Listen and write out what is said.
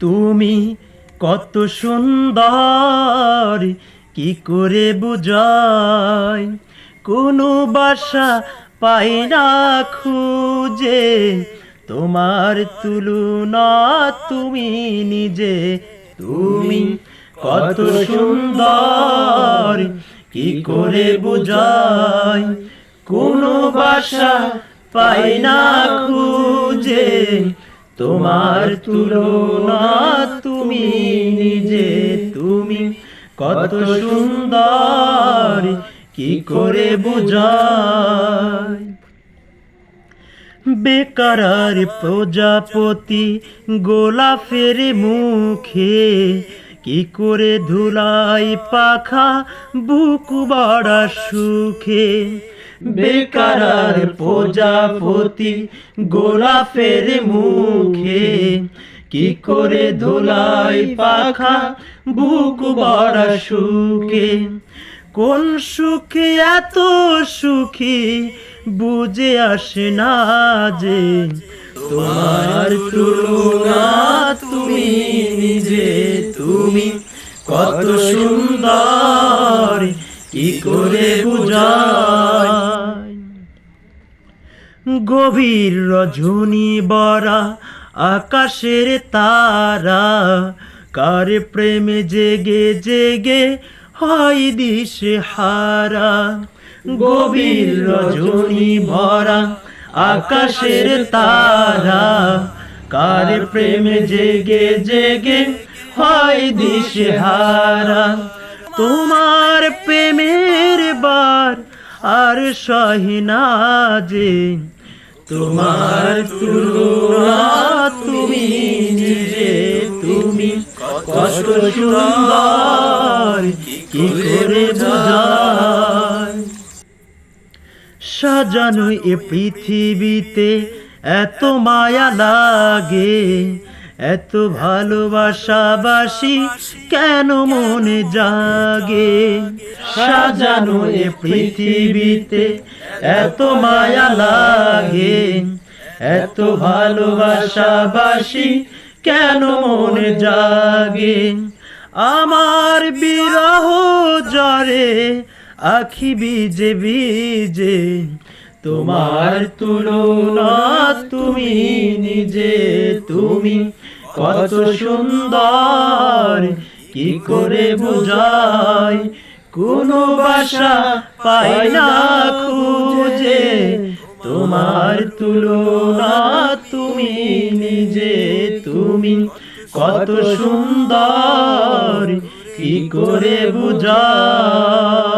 তুমি কত সুন্দর, কি করে বুঝাই? কোনো বাসা পাই না খুঁজে, তোমার তুলনা তুমি নিজে। তুমি কত সুন্দর, কি করে বুঝাই? কোনো বাসা পাই না খুঁজে তোমার তুলনা তুমি নিজে, তুমি কত সুন্দর, কি করে বুঝাই বেকারার প্রজাপতি গোলাপের মুখে কি করে ধুলাই পাখা বুক বড়া সুখে? বেকারার প্রজাপতি গোলাপের মুখে কি করে ধুলাই পাখা বুক বড়া সুখে? কোন সুখে এত সুখী বুঝে আসে না যে তোমার তুলনা তুমি নিজে, তুমি কত সুন্দর, কি করে বুঝাই গভীর রজনী বরা, আকাশের তারা। কার প্রেমে জেগে জেগে হয় দিশে হারা। গভীর রজনী ভরা আকাশের তারা। কার প্রেমে জেগে জেগে হয় দিশে হারা। তোমার প্রেমের বার আর সহিনা যে তোমার তুমি নিজে তুমি কষ্ট কি করে সাজানো এ পৃথিবীতে এত মায়া লাগে এত ভালোবাসাবাসি কেন মনে জাগে? সাজানো এ পৃথিবীতে এত মায়া লাগে। এত ভালোবাসাবাসি কেন মনে জাগে? আমার বিরহ জরে আখি বিজে বিজে তোমার তুলনা তুমি নিজে তুমি কত সুন্দর, কি করে বুঝাই? কোনো বাসা পাই না খুঁজে, তোমার তুলনা তুমি নিজে তুমি কত সুন্দর, কি করে বুঝাই?